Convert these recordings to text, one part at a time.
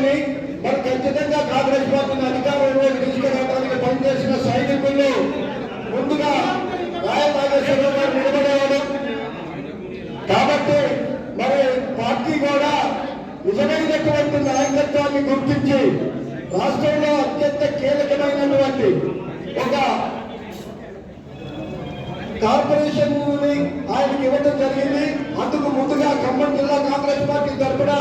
ఓర్చుకొని మరి ఖచ్చితంగా కాంగ్రెస్ పార్టీని అధికారంలో తీసుకురావడానికి పనిచేసిన సైనికుల్లో ముందుగా రాయనాగేశ్వరరావు గారు నిలబడేవాడు కాబట్టి మరి పార్టీ కూడా నిజమైనటువంటి నాయకత్వాన్ని గుర్తించి రాష్ట్రంలో అత్యంత కీలకమైనటువంటి ఒక కార్పొరేషన్ ఆయనకి ఇవ్వడం జరిగింది. అందుకు ముందుగా ఖమ్మం జిల్లా కాంగ్రెస్ పార్టీ తరఫున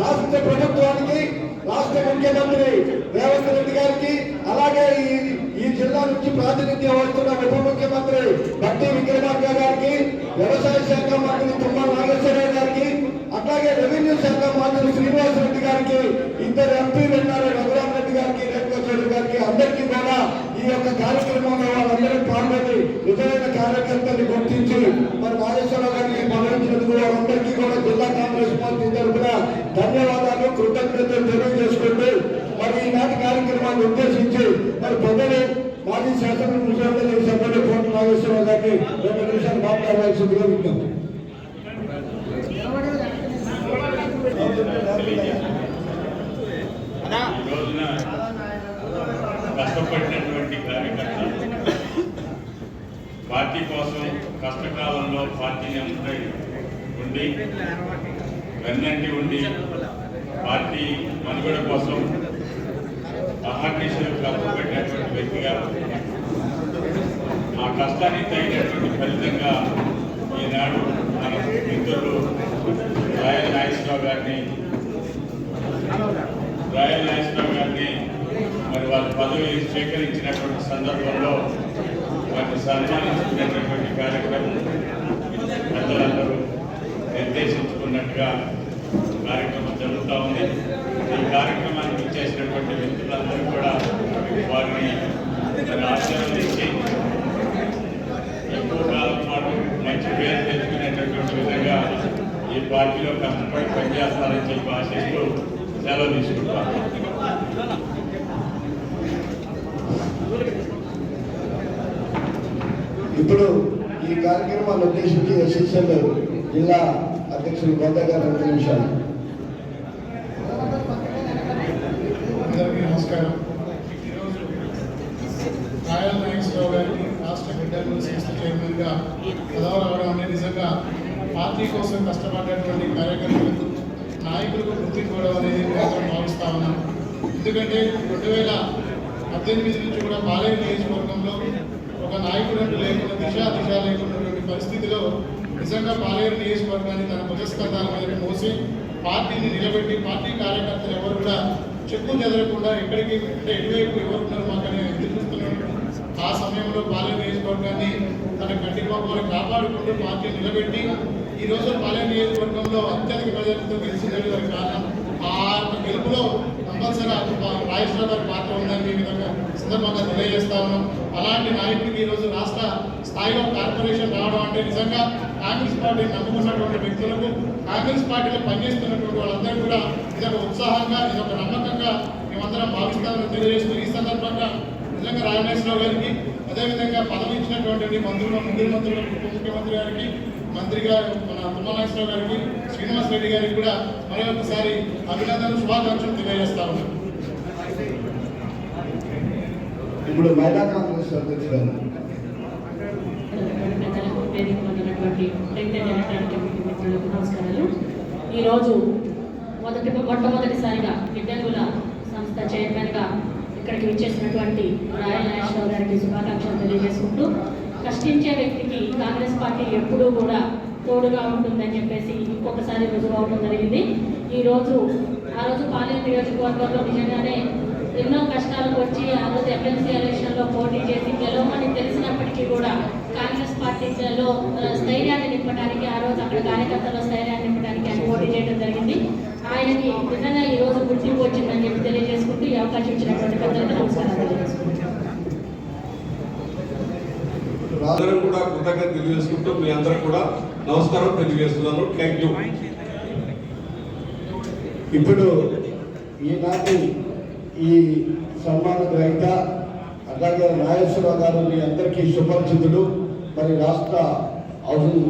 రాష్ట్ర ప్రభుత్వానికి రాష్ట్ర ముఖ్యమంత్రి రేవంత్ రెడ్డి గారికి అలాగే ఈ ఈ జిల్లా నుంచి ప్రాతినిధ్యం వహిస్తున్న ఉప ముఖ్యమంత్రి భట్టి విక్రమార్క గారికి వ్యవసాయ శాఖ మంత్రి తుమ్మల నాగేశ్వరరావు గారికి అట్లాగే రెవెన్యూ శాఖ మంత్రి శ్రీనివాస్ రెడ్డి గారికి ఇద్దరు ఎంపీలు ఉన్నారు రఘురామ్ రెడ్డి గారికి రేణుకాచార్య గారికి అందరికీ కూడా ఈ యొక్క కార్యక్రమంలో వాళ్ళందరూ పాల్గొని నిజమైన కార్యకర్తని గుర్తించి మరి నాగేశ్వరరావు గారిని మరణించినందుకు వాళ్ళందరికీ కూడా జిల్లా కాంగ్రెస్ పార్టీ తరఫున ధన్యవాదాలు కృతజ్ఞతలు తెలియజేసుకుంటూ మరి ఈనాటి కార్యక్రమాన్ని ఉద్దేశించి మరి ప్రజలు మాజీ శాసనసభ్యులు సభ్యులు కోట నాగేశ్వరరావు గారిని రెండు నిమిషాలు మాట్లాడవలసిందిగా విజ్ఞప్తి. కష్టపడినటువంటి కార్యకర్త పార్టీ కోసం కష్టకాలంలో పార్టీని అంతా ఉండి వెన్నంటి ఉండి పార్టీ మనుగడ కోసం అహర్నిశలు పెట్టినటువంటి వ్యక్తిగా ఆ కష్టానికి తగినటువంటి ఫలితంగా ఈనాడు మన మిత్రులు రాయల్ నాగేశ్వరరావు గారిని రాయల్ నాగేశ్వరరావు గారిని మరి వాళ్ళ పదవి స్వీకరించినటువంటి సందర్భంలో వారిని సన్మానించుకునేటటువంటి కార్యక్రమం పెద్దలందరూ నిర్దేశించుకున్నట్టుగా జరుగుతూ ఉంది ఈ కార్యక్రమానికి ఇచ్చేసినటువంటి వ్యక్తులందరూ కూడా వారిని ఆశీర్వదించి ఎక్కువ కాలం పాటు మంచి పేరు తెచ్చుకునేటటువంటి విధంగా ఈ పార్టీలో కష్టపడి పనిచేస్తారని చెప్పి ఆశిస్తూ సెలవు తీసుకుంటాను ఇప్పుడు ఈ కార్యక్రమాన్ని ఉద్దేశించి ఎస్ఎస్ఎల్ జిల్లా అధ్యక్షులు గోదా గారు రెండు నిమిషాలు అందరికీ నమస్కారం. రాయల్ నాగేశ్వరరావు గారికి రాష్ట్ర బిడ్డలు సంస్థ చైర్మన్గా పదవి రావడం అనేది నిజంగా పార్టీ కోసం కష్టపడ్డటువంటి కార్యకర్తలకు నాయకులకు గుర్తించుకోవడం అనేది మాత్రం భావిస్తా ఉన్నాను. ఎందుకంటే రెండు వేల పద్దెనిమిది నుంచి కూడా బాలయ్య నియోజకవర్గంలో ఒక నాయకుడు అంటూ లేకుండా దిశ దిశ లేకున్నటువంటి పరిస్థితిలో నిజంగా పాలేరు నియోజకవర్గాన్ని తన భుజస్కంధాల మీద మోసి పార్టీని నిలబెట్టి పార్టీ కార్యకర్తలు ఎవరు కూడా చెక్కు చెదరకుండా ఎక్కడికి అంటే ఎటువైపు ఎవరు మాకని ఎదురు ఆ సమయంలో పాలెం నియోజకవర్గాన్ని తన గడ్డిపాపాలు కాపాడుకుంటూ పార్టీ నిలబెట్టి ఈ రోజు పాలెం నియోజకవర్గంలో అత్యధిక ప్రజలతో గెలిచిందని వారి కారణం. ఆ యొక్క గెలుపులో కంపల్సరీ రాజేశ్వర గారి పాత్ర ఉందని ఈ విధంగా సందర్భంగా తెలియజేస్తా ఉన్నాం. అలాంటి నాయకుడికి ఈ రోజు రాష్ట్ర స్థాయిలో కార్పొరేషన్ రావడం అంటే నిజంగా కాంగ్రెస్ పార్టీని నమ్ముకున్నటువంటి వ్యక్తులకు కాంగ్రెస్ పార్టీలో పనిచేస్తున్నటువంటి వాళ్ళందరూ కూడా ఇదొక ఉత్సాహంగా ఇదొక నమ్మకం నమ్మకంగా మేమందరం భావిస్తామని తెలియజేస్తూ ఈ సందర్భంగా నిజంగా రాజనేశ్వరరావు గారికి అదేవిధంగా పదవి ఇచ్చినటువంటి మంత్రులు ముగ్గురు మంత్రులు ఉప ముఖ్యమంత్రి గారికి మంత్రిగా మన తుమ్మనాగేశ్వరరావు గారికి శ్రీనివాస్ రెడ్డి గారికి కూడా మరొకసారి అభినందనలు శుభాకాంక్షలు తెలియజేస్తా ఉన్నాం. ఇప్పుడు మహిళా కాంగ్రెస్ నమస్కారాలు. ఈరోజు మొదటి మొట్టమొదటిసారిగా గిడ్డంగుల సంస్థ చైర్మన్గా ఇక్కడికి విచ్చేసినటువంటి రాయల్ నాగేశ్వరరావు గారికి శుభాకాంక్షలు తెలియజేసుకుంటూ కష్టించే వ్యక్తికి కాంగ్రెస్ పార్టీ ఎప్పుడూ కూడా తోడుగా ఉంటుందని చెప్పేసి ఇంకొకసారి రుజువు అవడం జరిగింది. ఈరోజు ఆ రోజు పాలెం నియోజకవర్గంలో నిజంగానే ఎన్నో కష్టాలకు వచ్చి ఆ రోజు ఎమ్మెల్సీ ఎలక్షన్లో పోటీ చేసి గెలవమని తెలిసినప్పటికీ కూడా కాంగ్రెస్ పార్టీలో స్థైర్యాన్ని నింపడానికి ఆ రోజు అక్కడ కార్యకర్తల స్థైర్యాన్ని నింపడానికి ఆయన పోటీ చేయడం జరిగింది. ఆయనకి నిజంగా ఈ రోజు గుర్తింపు వచ్చిందని చెప్పి తెలియజేసుకుంటూ ఈ అవకాశం ఇచ్చినటువంటి పెద్దలకు తెలియజేసుకుంటున్నాను అందరూ కూడా కృతజ్ఞత తెలియజేసుకుంటూ మీ అందరూ కూడా నమస్కారం తెలియజేస్తున్నాను. థ్యాంక్ యూ ఇప్పుడు ఈనాటి ఈ సన్మాన గ్రహీత అలాగే నాగేశ్వరరావు గారు మీ అందరికీ సుపరిచితులు మరి రాష్ట్ర హౌసింగ్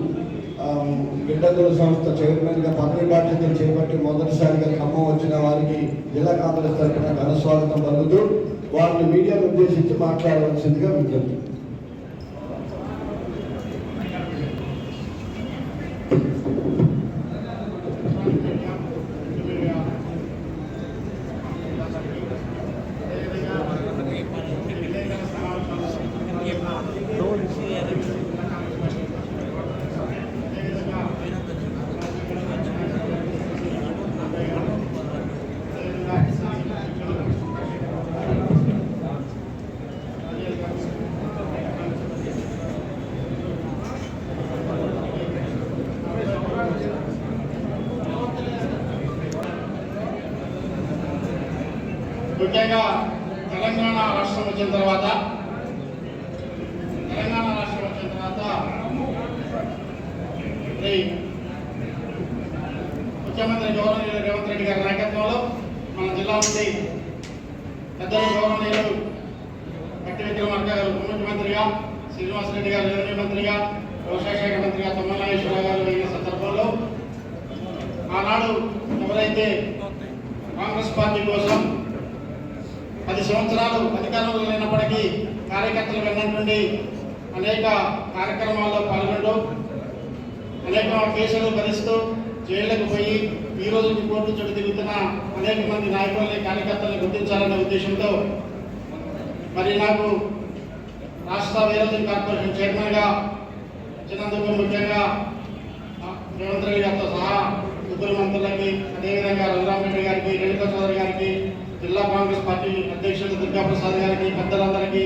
గిడ్డంగుల సంస్థ చైర్మన్గా పదవి బాధ్యతలు చేపట్టి మొదటిసారిగా ఖమ్మం వచ్చిన వారికి జిల్లా కాంగ్రెస్ తరఫున ఘన స్వాగతం పలుకుతూ వారిని మీడియాను ఉద్దేశించి మాట్లాడవలసిందిగా విజ్ఞప్తి. ముఖ్యంగా తెలంగాణ రాష్ట్రం వచ్చిన తర్వాత తెలంగాణ రాష్ట్రం వచ్చిన తర్వాత ముఖ్యమంత్రి గౌరవనీయులు రేవంత్ రెడ్డి గారి నాయకత్వంలో మన జిల్లా నుండి పెద్దలు గౌరవనీయులు గట్టి విక్రమార్క గారు ఉప ముఖ్యమంత్రిగా శ్రీనివాసరెడ్డి గారు రెవెన్యూ మంత్రిగా వ్యవసాయ శాఖ మంత్రిగా తుమ్మల గారు అయిన సందర్భంలో ఆనాడు ఎవరైతే కాంగ్రెస్ పార్టీ కోసం పది సంవత్సరాలు అధికారంలో లేనప్పటికీ కార్యకర్తలు వెన్నటువంటి అనేక కార్యక్రమాల్లో పాల్గొంటూ అనేక కేసులు భరిస్తూ జైళ్ళకు పోయి ఈ రోజు కోర్టు చుట్టూ తిరుగుతున్న అనేక మంది నాయకుల్ని కార్యకర్తలను గుర్తించాలనే ఉద్దేశంతో మరి నాకు రాష్ట్ర వేరోజన్ కార్పొరేషన్ చైర్మన్గా చిన్నందుకు ముఖ్యంగా రేవంత్ రెడ్డి గారితో సహా ఇద్దరు మంత్రులకి అదేవిధంగా రఘురామరెడ్డి గారికి రేణుకా చౌదరి గారికి జిల్లా కాంగ్రెస్ పార్టీ అధ్యక్షులు దుర్గాప్రసాద్ గారికి పెద్దలందరికీ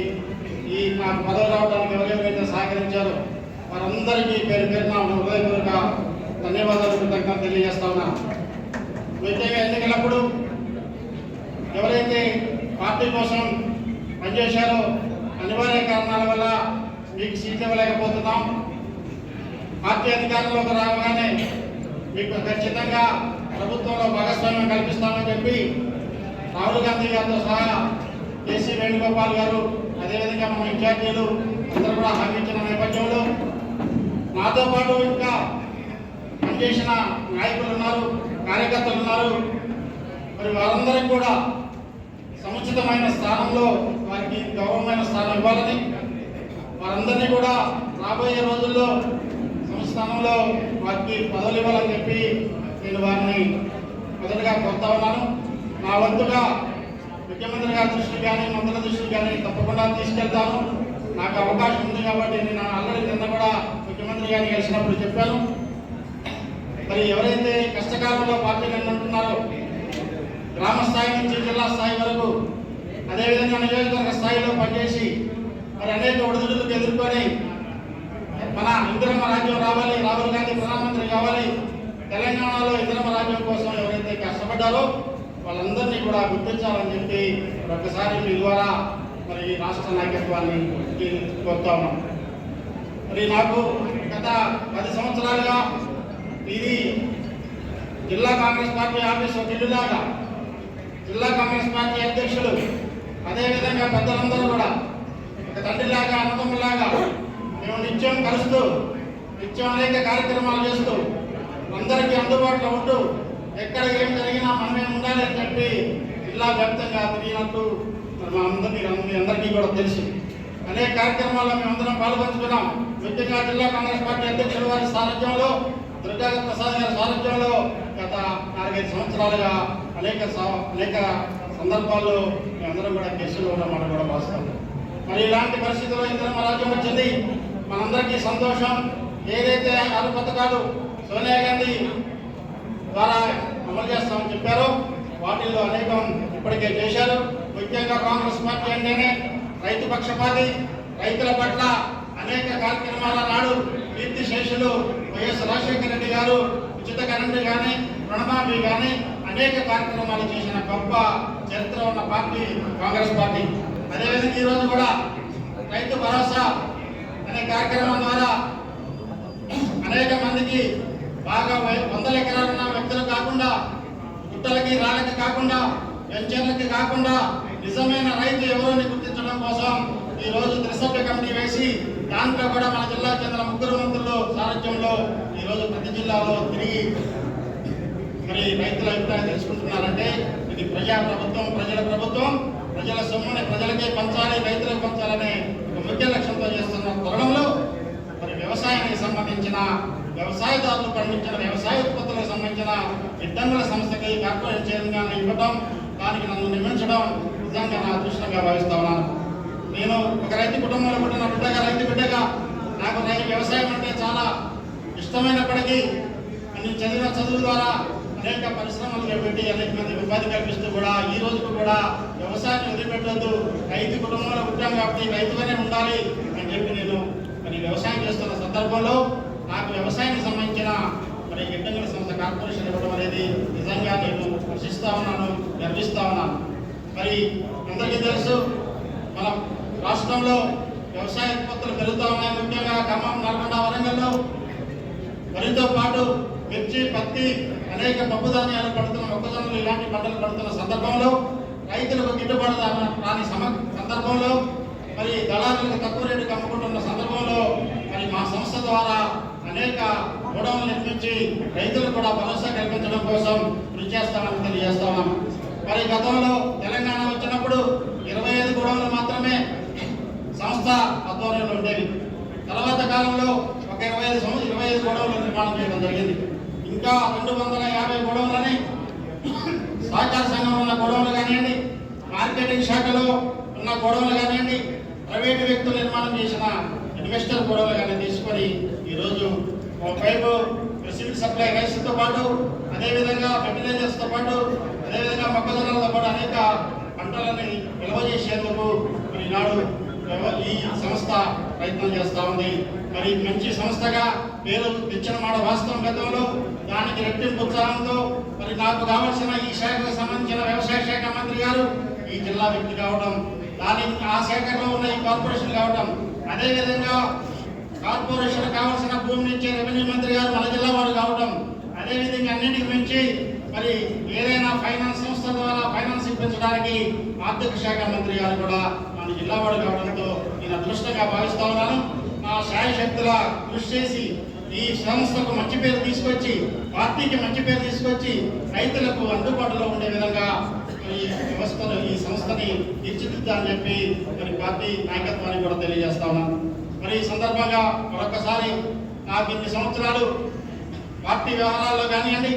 ఈ నాకు పదవి రావడానికి ఎవరెవరైతే సహకరించారో వారందరికీ పేరు పేరున హృదయపూర్వక ధన్యవాదాలు కృతజ్ఞత తెలియజేస్తా ఉన్నాను ముఖ్యంగా ఎన్నికలప్పుడు ఎవరైతే పార్టీ కోసం పనిచేశారో అనివార్య కారణాల వల్ల మీకు సీట్లు ఇవ్వలేకపోతున్నాం. పార్టీ అధికారంలోకి రాగానే మీకు ఖచ్చితంగా ప్రభుత్వంలో భాగస్వామ్యం కల్పిస్తామని చెప్పి రాహుల్ గాంధీ గారితో సహా కేసీ వేణుగోపాల్ గారు అదేవిధంగా మా విద్యార్థులు అందరూ కూడా హామీ నేపథ్యంలో నాతో పాటు ఇంకా పనిచేసిన నాయకులు ఉన్నారు కార్యకర్తలు ఉన్నారు. మరి వారందరికీ కూడా సముచితమైన స్థానంలో వారికి గౌరవమైన స్థానం ఇవ్వాలని వారందరినీ కూడా రాబోయే రోజుల్లో సంస్థానంలో వారికి పదవులు ఇవ్వాలని చెప్పి నేను వారిని మొదటగా కోరుతా ఉన్నాను. నా వంతుగా ముఖ్యమంత్రి గారి దృష్టికి కానీ మంత్రుల దృష్టికి కానీ తప్పకుండా తీసుకెళ్తాను. నాకు అవకాశం ఉంది కాబట్టి నేను ఆల్రెడీ నిన్న కూడా ముఖ్యమంత్రి గారిని కలిసినప్పుడు చెప్పాను. మరి ఎవరైతే కష్టకాలంలో పార్టీ ఉంటున్నారో గ్రామ స్థాయి నుంచి జిల్లా స్థాయి వరకు అదేవిధంగా నియోజకవర్గ స్థాయిలో పనిచేసి మరి అనేక ఒడిదుడులకు ఎదుర్కొని మన ఇంద్రమ రాజ్యం రావాలి రాహుల్ గాంధీ ప్రధానమంత్రి కావాలి తెలంగాణలో ఇంద్రమ రాజ్యం కోసం ఎవరైతే కష్టపడ్డారో వాళ్ళందరినీ కూడా గుర్తించాలని చెప్పి ఒకసారి మీ ద్వారా మరి ఈ రాష్ట్ర నాయకత్వాన్ని కోరుతా ఉన్నాం. మరి నాకు గత పది సంవత్సరాలుగా ఇది జిల్లా కాంగ్రెస్ పార్టీ ఆఫీస్ ఒక ఇల్లులాగా జిల్లా కాంగ్రెస్ పార్టీ అధ్యక్షులు అదేవిధంగా పెద్దలందరూ కూడా ఒక తండ్రిలాగా అన్నదమ్ములాగా మేము నిత్యం కలుస్తూ నిత్యం అనేక కార్యక్రమాలు చేస్తూ అందరికీ అందుబాటులో ఉంటూ ఎక్కడ ఏం జరిగినా మనమే ఉండాలి అని చెప్పి జిల్లా వ్యాప్తంగా తిరిగినట్టు మరి మా అందరికీ మీ అందరికీ కూడా తెలుసు. అనేక కార్యక్రమాల్లో మేమందరం పాల్పంచుకున్నాం. ముఖ్యంగా జిల్లా కాంగ్రెస్ పార్టీ అధ్యక్షుల వారి సారథ్యంలో దుర్గా ప్రసాద్ గారి సారథ్యంలో గత నాలుగైదు సంవత్సరాలుగా అనేక స- అనేక సందర్భాల్లో మేమందరం కూడా కేసులో ఉన్నామని కూడా భావిస్తాం మరి ఇలాంటి పరిస్థితుల్లో ఇంద్రమ్మ రాజ్యం వచ్చింది. మనందరికీ సంతోషం. ఏదైతే ఆరు పథకాలు సోనియా గాంధీ ద్వారా అమలు చేస్తామని చెప్పారు. వాటిల్లో అనేకం ఇప్పటికే చేశారు. ముఖ్యంగా కాంగ్రెస్ పార్టీ అంటేనే రైతు పక్షపాతి. రైతుల పట్ల అనేక కార్యక్రమాల నాడు కీర్తి శేషులు వైఎస్ రాజశేఖర రెడ్డి గారు ఉచిత కరెంటు కానీ రుణమాఫీ కానీ అనేక కార్యక్రమాలు చేసిన గొప్ప చరిత్ర ఉన్న పార్టీ కాంగ్రెస్ పార్టీ. అదేవిధంగా ఈరోజు కూడా రైతు భరోసా అనే కార్యక్రమం ద్వారా అనేక మందికి బాగా వందల ఎకరాలు ఉన్న వ్యక్తులు కాకుండా గుట్టలకి రాళ్ళకి కాకుండా వెంచర్లకి కాకుండా నిజమైన రైతు ఎవరిని గుర్తించడం కోసం ఈ రోజు త్రిసభ్య కమిటీ వేసి దాంట్లో కూడా మన జిల్లా చెందిన ముగ్గురు మంత్రులు సారథ్యంలో ఈరోజు ప్రతి జిల్లాలో తిరిగి మరి రైతుల అభిప్రాయం తెలుసుకుంటున్నారంటే ఇది ప్రజా ప్రభుత్వం ప్రజల ప్రభుత్వం ప్రజల సొమ్ముని ప్రజలకే పంచాలి రైతులకు పంచాలనే ఒక ముఖ్య లక్ష్యంతో చేస్తున్న తరుణంలో మరి వ్యవసాయానికి సంబంధించిన వ్యవసాయదారులు పండించిన వ్యవసాయ ఉత్పత్తులకు సంబంధించిన ఇబ్బందుల సంస్థకి కార్పొరేట్ చైర్మన్గా ఇవ్వడం దానికి నన్ను నియమించడం నిజంగా నా అదృష్టంగా భావిస్తా ఉన్నాను. నేను ఒక రైతు కుటుంబంలో పుట్టిన బిడ్డగా రైతు బిడ్డగా నాకు రైతు వ్యవసాయం అంటే చాలా ఇష్టమైనప్పటికీ నేను చదివిన చదువు ద్వారా అనేక పరిశ్రమలు చేపట్టి అనేక మంది ఉపాధి కల్పిస్తూ కూడా ఈ రోజుకు కూడా వ్యవసాయాన్ని వదిలిపెట్టద్దు. రైతు కుటుంబంలో పుట్టాం కాబట్టి రైతుగానే ఉండాలి అని చెప్పి నేను మరి వ్యవసాయం చేస్తున్న సందర్భంలో నాకు వ్యవసాయానికి సంబంధించిన మరి గిడ్డంగుల సంస్థ కార్పొరేషన్ ఇవ్వడం అనేది నిజంగా నేను స్పర్శిస్తా ఉన్నాను గర్విస్తా ఉన్నాను. మరి అందరికీ తెలుసు మన రాష్ట్రంలో వ్యవసాయ ఉత్పత్తులు పెరుగుతూ ఉన్నాయి. ముఖ్యంగా ఖమ్మం నల్గొండ వరంగల్లో. వరితో పాటు మిర్చి పత్తి అనేక పప్పు ధాన్యాలు పడుతున్న మొక్కజొన్నలు ఇలాంటి పంటలు పడుతున్న సందర్భంలో రైతులకు గిట్టుబాటు రాని సమ సందర్భంలో మరి దళారులకు తక్కువ రేటుకి అమ్ముకుంటున్న సందర్భంలో మరి మా సంస్థ ద్వారా అనేక గోడౌన్లు నిర్మించి రైతులకు కూడా భరోసా కల్పించడం కోసం కృషి చేస్తామని తెలియజేస్తాం మరి గతంలో తెలంగాణ వచ్చినప్పుడు ఇరవై ఐదు గోడౌన్లు మాత్రమే సంస్థ ఆధ్వర్యంలో ఉండేవి. తర్వాత కాలంలో ఒక ఇరవై ఐదు సంవత్సరం ఇరవై ఐదు గొడవలు నిర్మాణం చేయడం జరిగింది. ఇంకా రెండు వందల యాభై గొడవలని సహకార సంఘంలో ఉన్న గొడవలు కానివ్వండి మార్కెటింగ్ శాఖలో ఉన్న గొడవలు కానివ్వండి ప్రైవేటు వ్యక్తులు నిర్మాణం చేసిన ఇన్వెస్టర్ గొడవలు కానీ తీసుకొని ఈరోజు ఒకవైపు సివిల్ సప్లై రైస్తో పాటు అదేవిధంగా ఫెర్టిలైజర్స్తో పాటు అదేవిధంగా మొక్కజొన్నలతో పాటు అనేక పంటలని నిల్వ చేసేందుకు మరి ఈనాడు ఈ సంస్థ ప్రయత్నం చేస్తూ ఉంది. మరి మంచి సంస్థగా పేరు తెచ్చిన మాట వాస్తవం గతంలో దానికి రెట్టింపు ఉత్సాహంతో మరి నాకు కావాల్సిన ఈ శాఖకు సంబంధించిన వ్యవసాయ శాఖ మంత్రి గారు ఈ జిల్లా వ్యక్తి కావడం దానికి ఆ శాఖలో ఉన్న ఈ కార్పొరేషన్ కావడం అదేవిధంగా కార్పొరేషన్ కావాల్సిన భూమి ఇచ్చే రెవెన్యూ మంత్రి గారు మన జిల్లా వాడు కావడం అదేవిధంగా అన్నింటికి మించి మరి ఏదైనా ఫైనాన్స్ సంస్థ ద్వారా ఫైనాన్స్ ఇప్పించడానికి ఆర్థిక శాఖ మంత్రి గారు కూడా మన జిల్లా వాడు కావడంతో నేను అదృష్టంగా భావిస్తా ఉన్నాను. నా శాయశక్తుల కృషి చేసి ఈ సంస్థకు మంచి పేరు తీసుకొచ్చి పార్టీకి మంచి పేరు తీసుకొచ్చి రైతులకు అందుబాటులో ఉండే విధంగా ఈ వ్యవస్థను ఈ సంస్థని తీర్చిదిద్దాలని చెప్పి మరి పార్టీ నాయకత్వాన్ని కూడా తెలియజేస్తా ఉన్నాను. మరి ఈ సందర్భంగా మరొకసారి నాకు ఇన్ని సంవత్సరాలు పార్టీ వ్యవహారాల్లో కానివ్వండి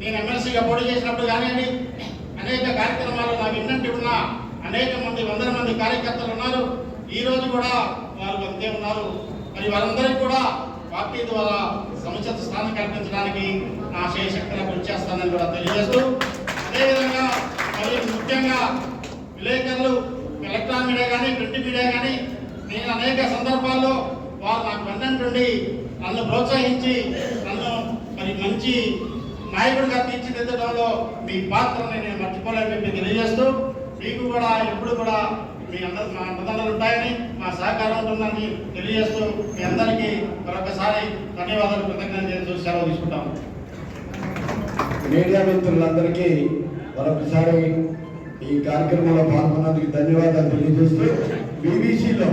నేను ఎమ్మెల్సీగా పోటీ చేసినప్పుడు కానివ్వండి అనేక కార్యక్రమాలు నాకు విన్నట్టు ఉన్న అనేక మంది వందల మంది కార్యకర్తలు ఉన్నారు. ఈ రోజు కూడా వారు అంతే ఉన్నారు. మరి వారందరికీ కూడా పార్టీ ద్వారా సముచిత స్థానం కల్పించడానికి నా శక్తిని కృషి చేస్తానని కూడా తెలియజేస్తూ అదేవిధంగా మరి ముఖ్యంగా విలేకరులు ఎలక్ట్రానిక్ మీడియా కానీ ప్రింట్ మీడియా కానీ నేను అనేక సందర్భాల్లో వారు నాకు వెన్నంటుండి నన్ను ప్రోత్సహించి నన్ను మరి మంచి నాయకుడిగా తీర్చిదిద్దడంలో మీ పాత్రని నేను మర్చిపోలేని చెప్పి తెలియజేస్తూ మీకు కూడా ఎప్పుడు కూడా మీ అందరు మా అండదండలు ఉంటాయని మా సహకారం ఉంటుందని తెలియజేస్తూ మీ అందరికీ మరొకసారి ధన్యవాదాలు కృతజ్ఞత చేస్తూ సెలవు తీసుకుంటాము మీడియా మిత్రులందరికీ మరొకసారి ఈ కార్యక్రమంలో పాల్గొన్నందుకు ధన్యవాదాలు తెలియజేస్తూ బీబీసీలో